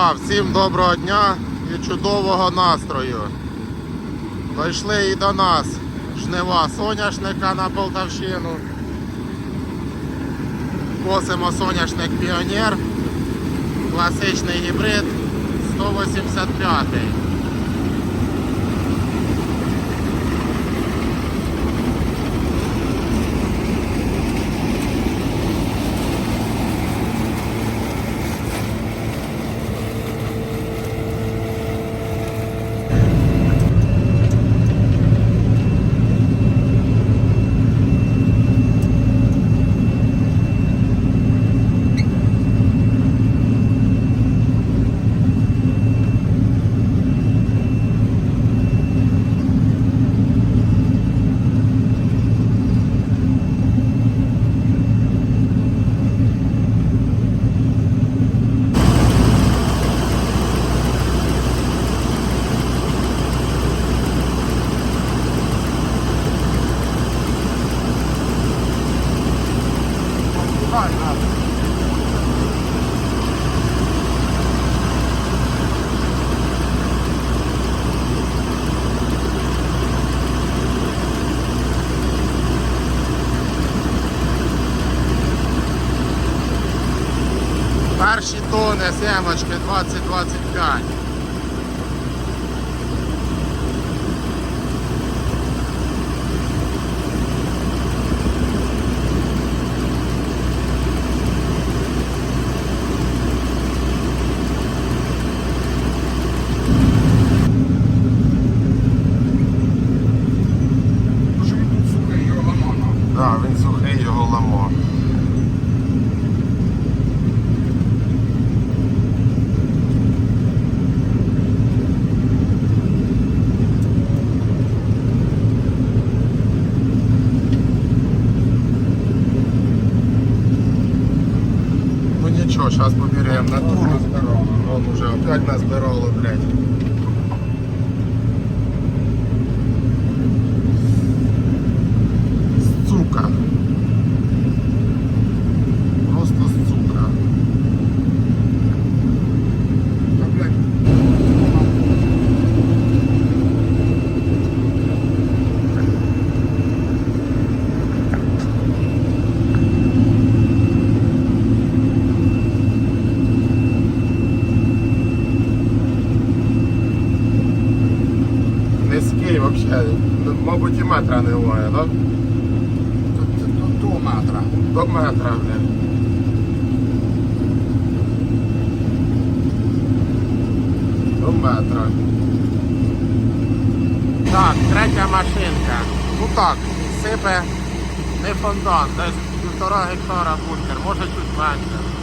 Жнива, всім доброго дня і чудового настрою. Дійшли і до нас жнива соняшника на Полтавщину. Косимо соняшник Піонер, класичний гібрид 185. Перші тони сімочки 2025. Що він тут сухий, його ламано. Так, він сухий його ламо. Ну зараз поберемо натуру. Вон уже опять назбирало, блядь. Сука. Просто сука. Та, блядь, Низький вообще. Ну, Мабуть і метра немає, так? тут, тут, тут до метра. До метра, блядь. До метра. Так, третя машинка. Ну так, сипе не фонтан, десь півтора гектара бункер, може чуть менше.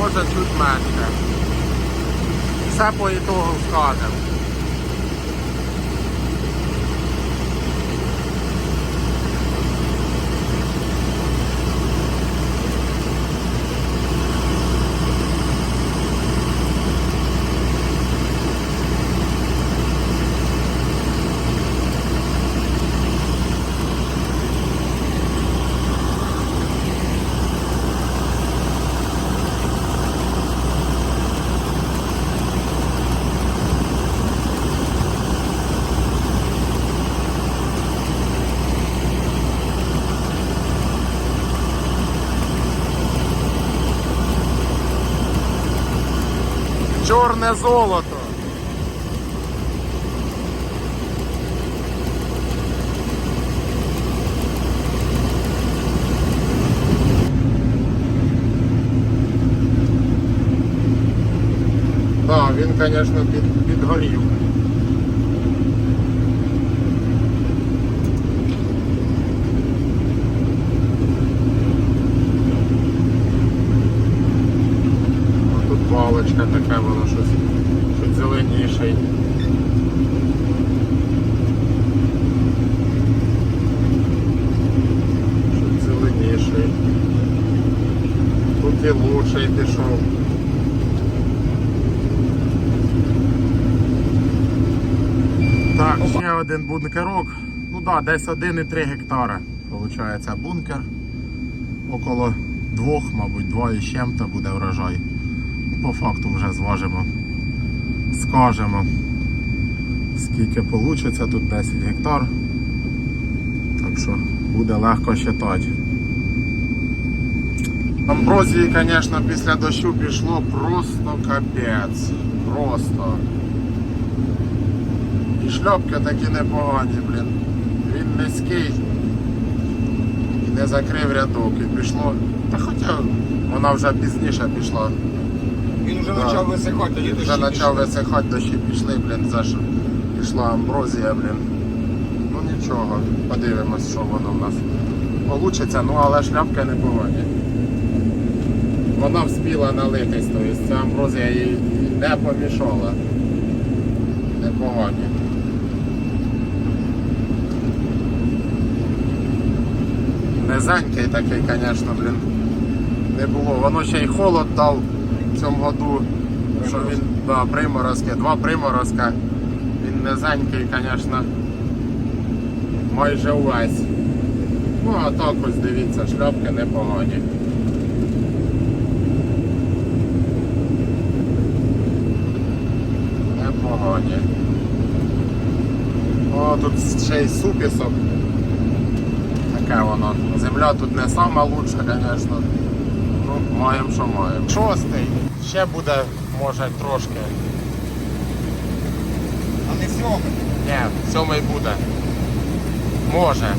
Може чуть менше. Все по ітогу скажемо. Чорне золото. Так, він, звісно, під, підгорів. Ну, Тут паличка така, воно щось, щось зеленіший. Щось зеленіший. Тут і лучший пішов. Так, ще один бункерок. Ну так, да, десь 1,3 гектара. Получається бункер. Около двох, мабуть, два із чим-то буде врожай. По факту вже зважимо. Скажемо. Скільки вийде тут 10 гектар. Так що буде легко считати. Амброзії, звісно, після дощу пішло просто капець. Просто. І шльопки такі непогані, блін. Він низький. І не закрив рядок і пішло. Та хоча вона вже пізніше пішла. Він вже Да. почав висихати, тоді дощі Вже почав висихати, дощі пішли, блін, за що пішла амброзія, блін. Ну нічого, подивимось, що воно в нас получиться, ну але шляпки непогані. Вона вспіла налитись, тобто ця амброзія їй не помішала. Непогані. Низенький такий, звісно, блін. Не було. Воно ще й холод дав в цьому году, що він да, приморозки, два приморозка. Він низенький, звісно, майже увесь. Ну а так ось дивіться, шляпки непогані. Непогані. О, тут ще й супісок. Таке воно. Земля тут не сама лучша, звісно. Маємо, що маємо. Шостий. Ще буде, може, трошки. А не сьомий. Ні, сьомий буде. Може.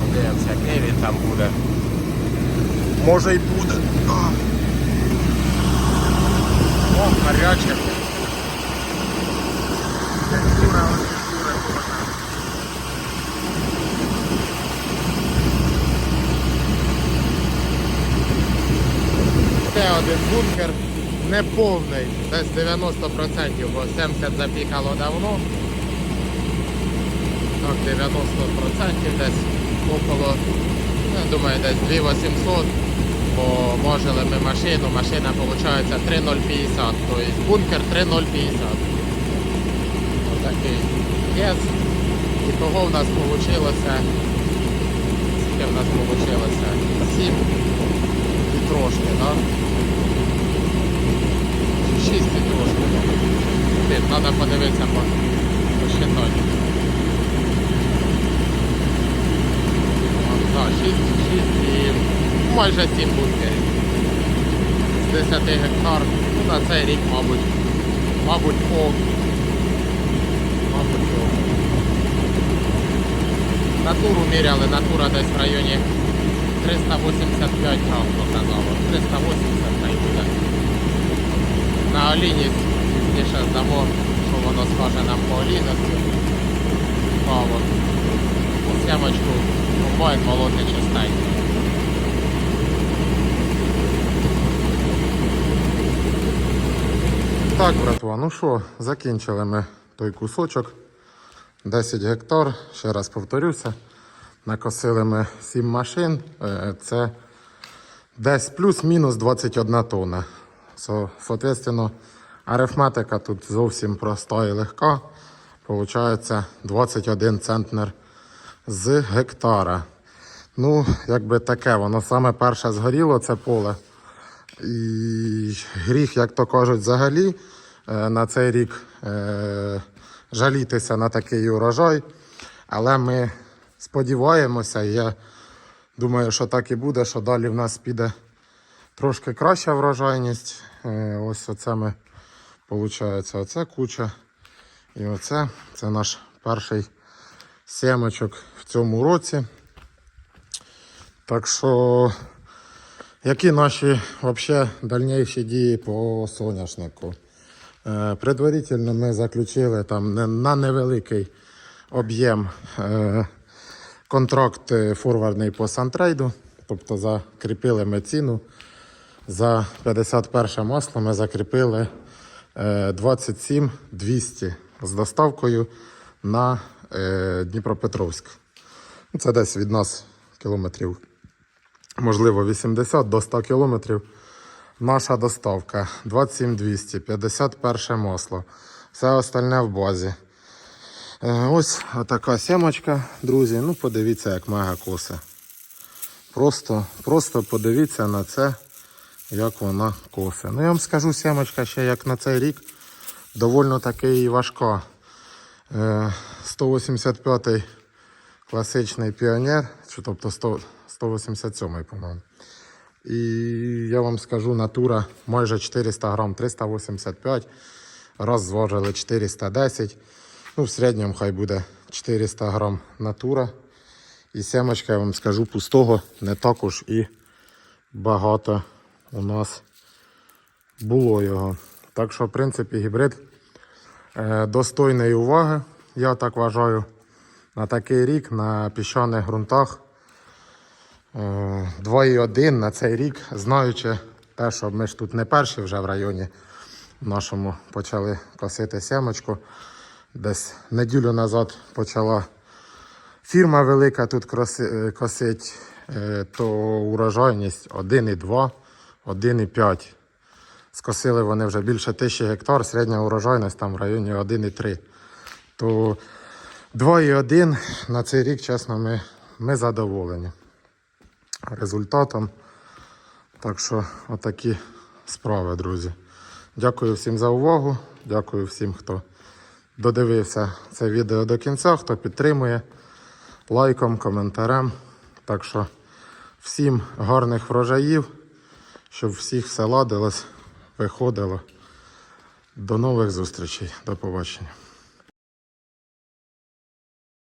Подивимося, який він там буде. Може й буде. О, гаряче. Текстура, ось текстура кожна. Ще один бункер неповний, десь 90%, бо 70 запікало давно. Так, 90% десь около, я думаю, десь 2800. Бо можили ми машину, машина виходить 3050, тобто бункер 3050. Отакий єс. І того в нас вийшло, скільки в нас вийшло? 7 і трошки, так? Да? 6 і трошки. Блін, треба подивитися по, посчитати. Так, 6, 6 і майже 7 бункерів. З 10 гектар. Ну, на цей рік, мабуть, мабуть, ок. Мабуть, ок. Натуру міряли, натура десь в районі 385 грам показало. 380 хай. На оліні пізніше здамо, що воно скаже нам по олійності. А от сімочку комбайн молотний чистенький. Так, братва, ну що, закінчили ми той кусочок. 10 гектар, ще раз повторюся. Накосили ми 7 машин. Е, Це десь плюс-мінус 21 тонна. Со- Соответственно, арифметика тут зовсім проста і легка. Получається 21 центнер з гектара. Ну, якби таке, воно саме перше згоріло, це поле. І гріх, як то кажуть, взагалі е, на цей рік е, жалітися на такий урожай. Але ми сподіваємося, і я думаю, що так і буде, що далі в нас піде трошки краща врожайність. Е, Ось оце ми, виходить, оце куча. І оце це наш перший сімочок в цьому році. Так що, які наші вообще дальніші дії по соняшнику? Е, Предварительно ми заключили там на невеликий об'єм е, контракт е, форвардний по сантрейду. Тобто закріпили ми ціну. За 51 масло ми закріпили 27 200 з доставкою на е, Дніпропетровськ. Ну, Це десь від нас кілометрів, можливо, 80 до 100 кілометрів. Наша доставка 27 200, 51 масло. Все остальне в базі. Е, Ось така сімочка, друзі. Ну, подивіться, як мега косе. Просто, просто подивіться на це, як вона косе. Ну, я вам скажу, сімочка ще як на цей рік довольно таки і важка. Е, 185-й класичний піонер, тобто 100, 187-й, по-моєму. І я вам скажу, натура майже 400 грам, 385. Раз зважили 410. Ну, в середньому хай буде 400 грам натура. І сімочка, я вам скажу, пустого не також і багато у нас було його. Так що, в принципі, гібрид е, достойної уваги, я так вважаю, на такий рік на піщаних ґрунтах. Е, 2,1 на цей рік, знаючи те, що ми ж тут не перші вже в районі нашому почали косити сімочку. Десь неділю назад почала фірма велика тут е, косить, е, то урожайність 1,2, 1,5. Скосили вони вже більше тисячі гектар, середня урожайність там в районі 1,3. То 2,1 на цей рік, чесно, ми, ми задоволені результатом. Так що отакі справи, друзі. Дякую всім за увагу. Дякую всім, хто додивився це відео до кінця, хто підтримує лайком, коментарем. Так що всім гарних врожаїв, щоб всіх все ладилось, виходило. До нових зустрічей. До побачення.